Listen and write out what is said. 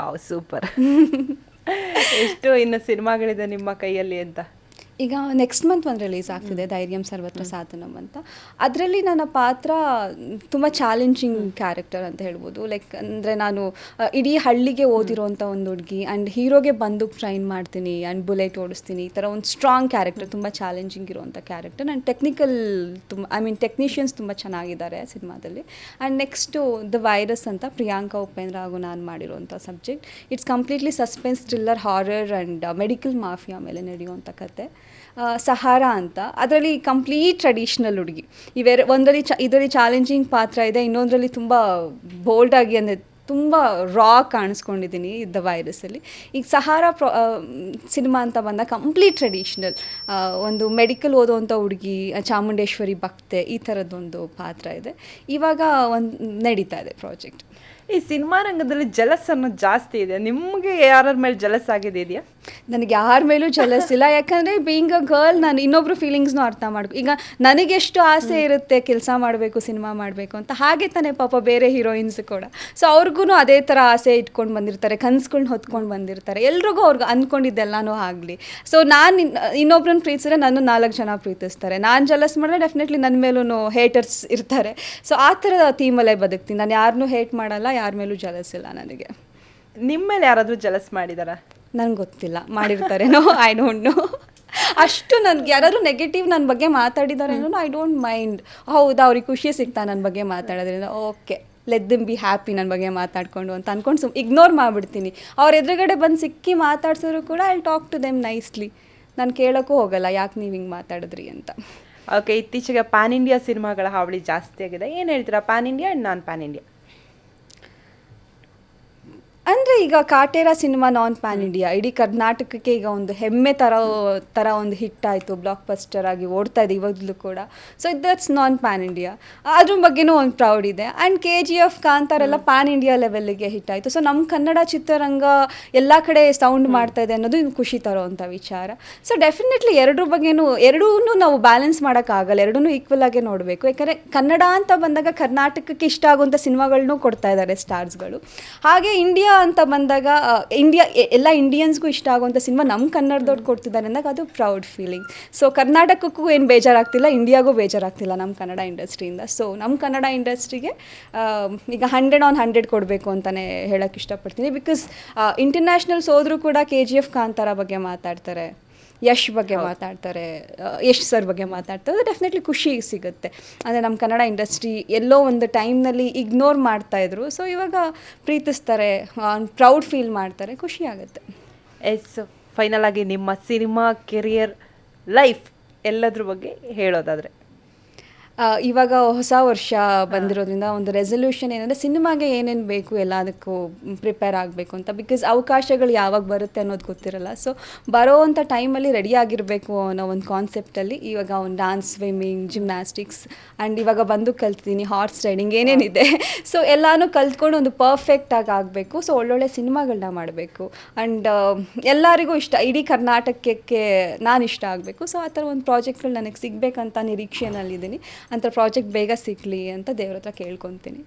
Wow super ಎಷ್ಟು ಇನ್ನು ಸಿನಿಮಾಗಳಿದೆ ನಿಮ್ಮ ಕೈಯಲ್ಲಿ ಅಂತ. ಈಗ ನೆಕ್ಸ್ಟ್ ಮಂತ್ ಒಂದು ರಿಲೀಸ್ ಆಗ್ತಿದೆ ಧೈರ್ಯಂ ಸರ್ವತ್ರ ಸಾಧನಂ ಅಂತ. ಅದರಲ್ಲಿ ನನ್ನ ಪಾತ್ರ ತುಂಬ ಚಾಲೆಂಜಿಂಗ್ ಕ್ಯಾರೆಕ್ಟರ್ ಅಂತ ಹೇಳ್ಬೋದು. ಲೈಕ್ ಅಂದರೆ ನಾನು ಆ, ಇಡೀ ಹಳ್ಳಿಗೆ ಓದಿರೋಂಥ ಒಂದು ಹುಡುಗಿ ಆ್ಯಂಡ್ ಹೀರೋಗೆ ಬಂದು ಟ್ರೈನ್ ಮಾಡ್ತೀನಿ ಆ್ಯಂಡ್ ಬುಲೆಟ್ ಓಡಿಸ್ತೀನಿ ಈ ಥರ ಒಂದು ಸ್ಟ್ರಾಂಗ್ ಕ್ಯಾರೆಕ್ಟರ್ ತುಂಬ ಚಾಲೆಂಜಿಂಗ್ ಇರುವಂಥ ಕ್ಯಾರೆಕ್ಟರ್ ಆ್ಯಂಡ್ ಟೆಕ್ನಿಕಲ್ ತುಂಬ ಐ ಮೀನ್ ಟೆಕ್ನಿಷಿಯನ್ಸ್ ತುಂಬ ಚೆನ್ನಾಗಿದ್ದಾರೆ ಸಿನಿಮಾದಲ್ಲಿ. ಆ್ಯಂಡ್ ನೆಕ್ಸ್ಟು ದ ವೈರಸ್ ಅಂತ ಪ್ರಿಯಾಂಕಾ ಉಪೇಂದ್ರ ಹಾಗೂ ನಾನು ಮಾಡಿರುವಂಥ subject it's completely suspense thriller horror and medical mafia ಮೇಲೆ ನಡೆಯುವಂಥ ಕತೆ. ಸಹಾರ ಅಂತ. ಅದರಲ್ಲಿ ಕಂಪ್ಲೀಟ್ ಟ್ರೆಡಿಷ್ನಲ್ ಹುಡುಗಿ. ಇವೆರ, ಒಂದರಲ್ಲಿ ಚ, ಇದರಲ್ಲಿ ಚಾಲೆಂಜಿಂಗ್ ಪಾತ್ರ ಇದೆ, ಇನ್ನೊಂದರಲ್ಲಿ ತುಂಬ ಬೋಲ್ಡಾಗಿ ಅಂದರೆ ತುಂಬ ರಾ ಕಾಣಿಸ್ಕೊಂಡಿದ್ದೀನಿ ದ ವೈರಸಲ್ಲಿ ಈಗ ಸಹಾರ ಪ್ರೊ ಸಿನಿಮಾ ಅಂತ ಬಂದ ಕಂಪ್ಲೀಟ್ ಟ್ರೆಡಿಷ್ನಲ್ ಒಂದು ಮೆಡಿಕಲ್ ಓದೋವಂಥ ಹುಡುಗಿ ಚಾಮುಂಡೇಶ್ವರಿ ಭಕ್ತೆ, ಈ ಥರದ್ದೊಂದು ಪಾತ್ರ ಇದೆ. ಇವಾಗ ಒಂದು ನಡೀತಾ ಇದೆ ಪ್ರಾಜೆಕ್ಟ್ ಈ ಸಿನಿಮಾ ರಂಗದಲ್ಲಿ ಜಲಸ್ ಅನ್ನೋದು ಜಾಸ್ತಿ ಇದೆ ನಿಮಗೆ ಯಾರ ಮೇಲೆ ಜಲಸ್ ಇದೆಯಾ ನನಗೆ ಯಾರ ಮೇಲೂ ಜಲಸ್ ಇಲ್ಲ. ಯಾಕಂದರೆ ಬೀಯಿಂಗ್ ಅ ಗರ್ಲ್ ನಾನು ಇನ್ನೊಬ್ರು ಫೀಲಿಂಗ್ಸ್ನೂ ಅರ್ಥ ಮಾಡ್ಕೊ ಈಗ ನನಗೆಷ್ಟು ಆಸೆ ಇರುತ್ತೆ ಕೆಲಸ ಮಾಡಬೇಕು ಸಿನಿಮಾ ಮಾಡಬೇಕು ಅಂತ. ಹಾಗೆ ತಾನೇ ಪಾಪ ಬೇರೆ ಹೀರೋಯಿನ್ಸ್ ಕೂಡ. ಸೊ ಅವ್ರಿಗೂ ಅದೇ ಥರ ಆಸೆ ಇಟ್ಕೊಂಡು ಬಂದಿರ್ತಾರೆ, ಕನ್ಸುಗಳ್ನ ಹೊತ್ಕೊಂಡು ಬಂದಿರ್ತಾರೆ. ಎಲ್ರಿಗೂ ಅವ್ರಿಗೆ ಅಂದ್ಕೊಂಡಿದ್ದೆಲ್ಲನೂ ಆಗಲಿ. ಸೊ ನಾನು ಇನ್ನೊಬ್ರನ್ನ ಪ್ರೀತಿಸಿದ್ರೆ ನಾನು ನಾಲ್ಕು ಜನ ಪ್ರೀತಿಸ್ತಾರೆ. ನಾನು ಜಲಸ್ ಮಾಡಿದ್ರೆ ಡೆಫಿನೆಟ್ಲಿ ನನ್ನ ಮೇಲೂ ಹೇಟರ್ಸ್ ಇರ್ತಾರೆ. ಸೊ ಆ ಥರದ ಥೀಮಲ್ಲೇ ಬದುಕ್ತೀನಿ. ನಾನು ಯಾರನ್ನೂ ಹೇಟ್ ಮಾಡಲ್ಲ, ಯಾರ ಮೇಲೂ ಜಲಸ್ ಇಲ್ಲ ನನಗೆ. ನಿಮ್ಮ ಮೇಲೆ ಯಾರಾದರೂ ಜಲಸ್ ಮಾಡಿದಾರಾ? ನನಗೆ ಗೊತ್ತಿಲ್ಲ. ಮಾಡಿರ್ತಾರೇನೋ? ಐ ಡೋಂಟ್ ನೋ ಅಷ್ಟು ನನ್ಗೆ ಯಾರಾದ್ರು ನೆಗೆಟಿವ್ ನನ್ನ ಬಗ್ಗೆ ಮಾತಾಡಿದಾರೇನೋ ಐ ಡೋಂಟ್ ಮೈಂಡ್ ಹೌದಾ ಅವ್ರಿಗೆ ಖುಷಿ ಸಿಗ್ತಾ ನನ್ನ ಬಗ್ಗೆ ಮಾತಾಡೋದ್ರಿಂದ. Okay let them be happy ನನ್ನ ಬಗ್ಗೆ ಮಾತಾಡ್ಕೊಂಡು ಅಂತ ಅಂದ್ಕೊಂಡು ಸುಮ್ ಇಗ್ನೋರ್ ಮಾಡಿಬಿಡ್ತೀನಿ. ಅವ್ರ ಎದುರುಗಡೆ ಬಂದು ಸಿಕ್ಕಿ ಮಾತಾಡ್ಸಿದ್ರು ಕೂಡ I talk to them nicely ನಾನು ಕೇಳೋಕ್ಕೂ ಹೋಗಲ್ಲ ಯಾಕೆ ನೀವು ಹಿಂಗೆ ಮಾತಾಡಿದ್ರಿ ಅಂತ. ಓಕೆ ಇತ್ತೀಚೆಗೆ ಪ್ಯಾನ್ ಇಂಡಿಯಾ ಸಿನಿಮಾಗಳ ಹಾವಳಿ ಜಾಸ್ತಿ ಆಗಿದೆ. ಏನು ಹೇಳ್ತೀರಾ? Pan India and non pan India ಅಂದರೆ ಈಗ Kaatera cinema non pan India. ಇಡೀ ಕರ್ನಾಟಕಕ್ಕೆ ಈಗ ಒಂದು ಹೆಮ್ಮೆ ಥರ ಥರ ಒಂದು ಹಿಟ್ ಆಯ್ತು. ಬ್ಲಾಕ್ ಬಸ್ಟರ್ ಆಗಿ ಓಡ್ತಾ ಇದೆ ಇವಾಗಲೂ ಕೂಡ. So that's non pan India ಅದ್ರ ಬಗ್ಗೆನೂ ಒಂದು ಪ್ರೌಡ್ ಇದೆ. ಆ್ಯಂಡ್ ಕೆ ಜಿ ಎಫ್ ಕಾಂತಾರೆಲ್ಲ ಪ್ಯಾನ್ ಇಂಡಿಯಾ ಲೆವೆಲ್ಗೆ ಹಿಟ್ ಆಯಿತು. ಸೊ ನಮ್ಮ ಕನ್ನಡ ಚಿತ್ರರಂಗ ಎಲ್ಲ ಕಡೆ ಸೌಂಡ್ ಮಾಡ್ತಾ ಇದೆ ಅನ್ನೋದು ಇದು ಖುಷಿ ತರೋವಂಥ ವಿಚಾರ. ಸೊ ಡೆಫಿನೆಟ್ಲಿ ಎರಡರ ಬಗ್ಗೆನೂ ಎರಡೂ ನಾವು ಬ್ಯಾಲೆನ್ಸ್ ಮಾಡೋಕ್ಕಾಗಲ್ಲ ಎರಡೂ ಈಕ್ವಲ್ ಆಗಿ ನೋಡಬೇಕು. ಯಾಕಂದರೆ ಕನ್ನಡ ಅಂತ ಬಂದಾಗ ಕರ್ನಾಟಕಕ್ಕೆ ಇಷ್ಟ ಆಗುವಂಥ ಸಿನಿಮಾಗಳನ್ನೂ ಕೊಡ್ತಾ ಇದ್ದಾರೆ ಸ್ಟಾರ್ಸ್ಗಳು ಹಾಗೆ ಇಂಡಿಯಾ ಅಂತ ಬಂದಾಗ ಇಂಡಿಯಾ ಎಲ್ಲ ಇಂಡಿಯನ್ಸ್ಗೂ ಇಷ್ಟ ಆಗುವಂಥ ಸಿನಿಮಾ ನಮ್ಮ ಕನ್ನಡದವ್ರು ಕೊಡ್ತಿದ್ದಾರೆ ಅಂದಾಗ ಅದು ಪ್ರೌಡ್ ಫೀಲಿಂಗ್ ಸೊ ಕರ್ನಾಟಕಕ್ಕೂ ಏನು ಬೇಜಾರಾಗ್ತಿಲ್ಲ ಇಂಡಿಯಾಗೂ ಬೇಜಾರಾಗ್ತಿಲ್ಲ ನಮ್ಮ ಕನ್ನಡ ಇಂಡಸ್ಟ್ರಿಯಿಂದ ಸೊ ನಮ್ಮ ಕನ್ನಡ ಇಂಡಸ್ಟ್ರಿಗೆ ಈಗ ಹಂಡ್ರೆಡ್ ಆನ್ ಹಂಡ್ರೆಡ್ ಕೊಡಬೇಕು ಅಂತಲೇ ಹೇಳೋಕ್ಕೆ ಇಷ್ಟಪಡ್ತೀನಿ. ಬಿಕಾಸ್ ಇಂಟರ್ನ್ಯಾಷನಲ್ಸ್ ಹೋದರೂ ಕೂಡ ಕೆ ಜಿ ಎಫ್ ಕಾಂತಾರ ಬಗ್ಗೆ ಮಾತಾಡ್ತಾರೆ. ಯಶ್ ಬಗ್ಗೆ ಮಾತಾಡ್ತಾರೆ ಯಶ್ ಸರ್ ಬಗ್ಗೆ ಮಾತಾಡ್ತಾರೆ ಡೆಫಿನೆಟ್ಲಿ ಖುಷಿ ಸಿಗುತ್ತೆ. ಅಂದರೆ ನಮ್ಮ ಕನ್ನಡ ಇಂಡಸ್ಟ್ರಿ ಎಲ್ಲೋ ಒಂದು ಟೈಮ್ನಲ್ಲಿ ಇಗ್ನೋರ್ ಮಾಡ್ತಾಯಿದ್ರು ಸೊ ಇವಾಗ ಪ್ರೀತಿಸ್ತಾರೆ ಪ್ರೌಡ್ ಫೀಲ್ ಮಾಡ್ತಾರೆ ಖುಷಿ ಆಗುತ್ತೆ. ಎಸ್ ಫೈನಲ್ ಆಗಿ ನಿಮ್ಮ ಸಿನಿಮಾ ಕೆರಿಯರ್ ಲೈಫ್ ಎಲ್ಲದ್ರ ಬಗ್ಗೆ ಹೇಳೋದಾದರೆ. ಇವಾಗ ಹೊಸ ವರ್ಷ ಬಂದಿರೋದ್ರಿಂದ ಒಂದು ರೆಸೊಲ್ಯೂಷನ್ ಏನಂದರೆ ಸಿನಿಮಾಗೆ ಏನೇನು ಬೇಕು ಎಲ್ಲ ಅದಕ್ಕೂ ಪ್ರಿಪೇರ್ ಆಗಬೇಕು ಅಂತ ಬಿಕಾಸ್ ಅವಕಾಶಗಳು ಯಾವಾಗ ಬರುತ್ತೆ ಅನ್ನೋದು ಗೊತ್ತಿರಲ್ಲ. ಸೊ ಬರೋವಂಥ ಟೈಮಲ್ಲಿ ರೆಡಿ ಆಗಿರಬೇಕು ಅನ್ನೋ ಒಂದು ಕಾನ್ಸೆಪ್ಟಲ್ಲಿ ಇವಾಗ ಒಂದು ಡಾನ್ಸ್ ಸ್ವಿಮ್ಮಿಂಗ್ ಜಿಮ್ನಾಸ್ಟಿಕ್ಸ್ ಆ್ಯಂಡ್ ಇವಾಗ ಬಂದು ಕಲ್ತಿದ್ದೀನಿ ಹಾರ್ಸ್ ರೈಡಿಂಗ್ ಏನೇನಿದೆ. ಸೊ ಎಲ್ಲನೂ ಕಲ್ತ್ಕೊಂಡು ಒಂದು ಪರ್ಫೆಕ್ಟಾಗಿ ಆಗಬೇಕು. ಸೊ ಒಳ್ಳೊಳ್ಳೆ ಸಿನಿಮಾಗಳನ್ನ ಮಾಡಬೇಕು. ಆ್ಯಂಡ್ ಎಲ್ಲರಿಗೂ ಇಷ್ಟ, ಇಡೀ ಕರ್ನಾಟಕಕ್ಕೆ ನಾನು ಇಷ್ಟ ಆಗಬೇಕು. ಸೊ ಆ ಥರ ಒಂದು ಪ್ರಾಜೆಕ್ಟ್ಗಳು ನನಗೆ ಸಿಗಬೇಕಂತ ನಿರೀಕ್ಷೆನಲ್ಲಿದ್ದೀನಿ ಅಂಥ ಪ್ರಾಜೆಕ್ಟ್ ಬೇಗ ಸಿಗಲಿ ಅಂತ ದೇವ್ರ ಹತ್ರ ಕೇಳ್ಕೊತೀನಿ.